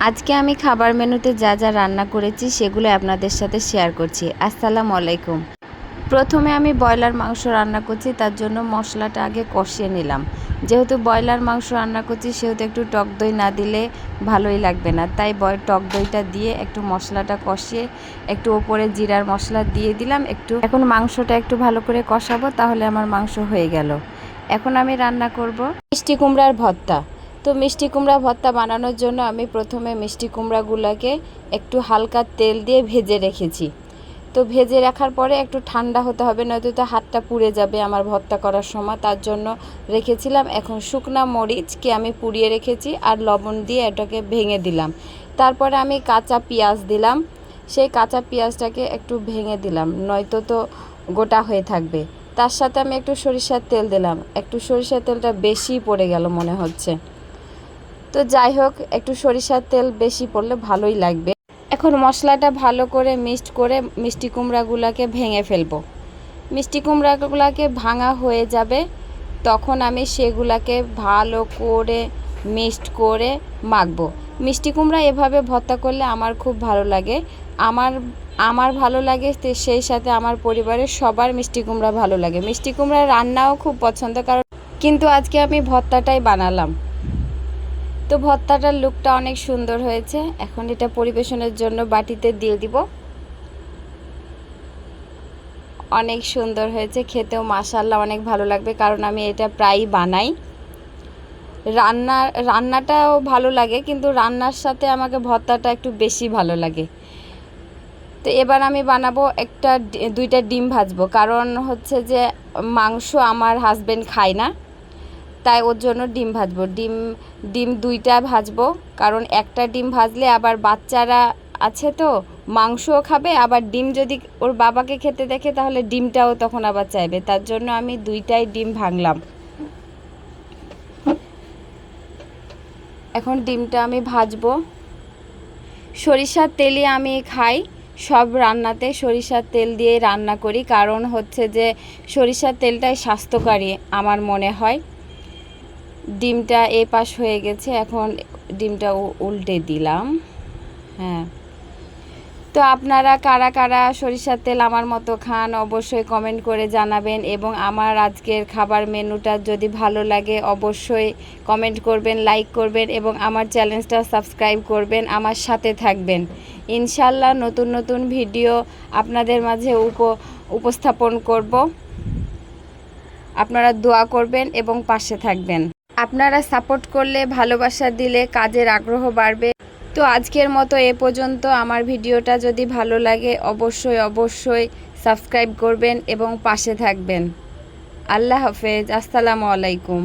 আজকে আমি খাবার মেনুতে যা যা রান্না করেছি সেগুলো আপনাদের সাথে শেয়ার করছি। আসসালামু আলাইকুম। প্রথমে আমি ব্রয়লার মাংস রান্না করছি, তার জন্য মশলাটা আগে কষিয়ে নিলাম। যেহেতু ব্রয়লার মাংস রান্না করছি, সেহেতু একটু টক দই না দিলে ভালোই লাগবে না। তাই বয় টক দইটা দিয়ে একটু মশলাটা কষিয়ে একটু ওপরে জিরার মশলা দিয়ে দিলাম। একটু এখন মাংসটা একটু ভালো করে কষাবো, তাহলে আমার মাংস হয়ে গেল। এখন আমি রান্না করব মিষ্টি কুমড়ার ভর্তা। তো মিষ্টি কুমড়া ভর্তা বানানোর জন্য আমি প্রথমে মিষ্টি কুমড়াগুলোকে একটু হালকা তেল দিয়ে ভেজে রেখেছি। তো ভেজে রাখার পরে একটু ঠান্ডা হতে হবে, নয়তো তো হাতটা পুড়ে যাবে আমার ভর্তা করার সময়। তার জন্য রেখেছিলাম এখন শুকনা মরিচকে আমি পুড়িয়ে রেখেছি আর লবণ দিয়ে এটাকে ভেঙে দিলাম। তারপরে আমি কাঁচা পেঁয়াজ দিলাম, সেই কাঁচা পেঁয়াজটাকে একটু ভেঙে দিলাম, নয়তো তো গোটা হয়ে থাকবে। তার সাথে আমি একটু সরিষার তেল দিলাম, একটু সরিষার তেলটা বেশি পড়ে গেল মনে হচ্ছে। তো যাই হোক, একটু সরিষার তেল বেশি পড়লে ভালোই লাগবে। এখন মশলাটা ভালো করে মিক্সড করে মিষ্টি কুমড়াগুলোকে ভেঙে ফেলব। মিষ্টি কুমড়াগুলোকে ভাঙা হয়ে যাবে, তখন আমি সেগুলাকে ভালো করে মিক্সড করে মাখবো। মিষ্টি কুমড়া এভাবে ভর্তা করলে আমার খুব ভালো লাগে। আমার আমার ভালো লাগে সেই সাথে আমার পরিবারের সবার মিষ্টি কুমড়া ভালো লাগে। মিষ্টি কুমড়া রান্নাও খুব পছন্দ, কারণ কিন্তু আজকে আমি ভর্তাটাই বানালাম। তো ভর্তাটার লুকটা অনেক সুন্দর হয়েছে। এখন এটা পরিবেশনের জন্য বাটিতে দিয়ে দিব। অনেক সুন্দর হয়েছে, খেতেও মাসাল্লাহ অনেক ভালো লাগবে, কারণ আমি এটা প্রায়ই বানাই। রান্না, রান্নাটাও ভালো লাগে, কিন্তু রান্নার সাথে আমাকে ভর্তাটা একটু বেশি ভালো লাগে। তো এবার আমি বানাবো একটা দুইটা ডিম ভাজবো, কারণ হচ্ছে যে মাংস আমার হাজবেন্ড খায় না। তাই ওর জন্য ডিম ভাজবো। ডিম ডিম দুইটা ভাজবো, কারণ একটা ডিম ভাজলে আবার বাচ্চারা আছে তো, মাংসও খাবে, আবার ডিম যদি ওর বাবাকে খেতে দেখে তাহলে ডিমটাও তখন আবার চাইবে। তার জন্য আমি দুইটাই ডিম ভাঙলাম। এখন ডিমটা আমি ভাজবো। সরিষার তেলে আমি খাই, সব রান্নাতে সরিষার তেল দিয়ে রান্না করি। কারণ হচ্ছে যে সরিষার তেলটাই স্বাস্থ্যকারী, আমার মনে হয়। ডিমটা এ পাশ হয়ে গেছে, এখন ডিমটা উল্টে দিলাম। হ্যাঁ। তো আপনারা কারা কারা সরিষার তেল আমার মতো খান অবশ্যই কমেন্ট করে জানাবেন এবং আমার আজকের খাবার মেনুটা যদি ভালো লাগে অবশ্যই কমেন্ট করবেন লাইক করবেন এবং আমার চ্যানেলটা সাবস্ক্রাইব করবেন, আমার সাথে থাকবেন। ইনশাল্লাহ নতুন নতুন ভিডিও আপনাদের মাঝে উপ উপস্থাপন করব। আপনারা দোয়া করবেন এবং পাশে থাকবেন। আপনারা সাপোর্ট করলে, ভালোবাসা দিলে কাজের আগ্রহ বাড়বে। তো আজকের মতো এ পর্যন্ত। আমার ভিডিওটা যদি ভালো লাগে, অবশ্যই অবশ্যই সাবস্ক্রাইব করবেন এবং পাশে থাকবেন। আল্লাহ হাফেজ। আসসালামু আলাইকুম।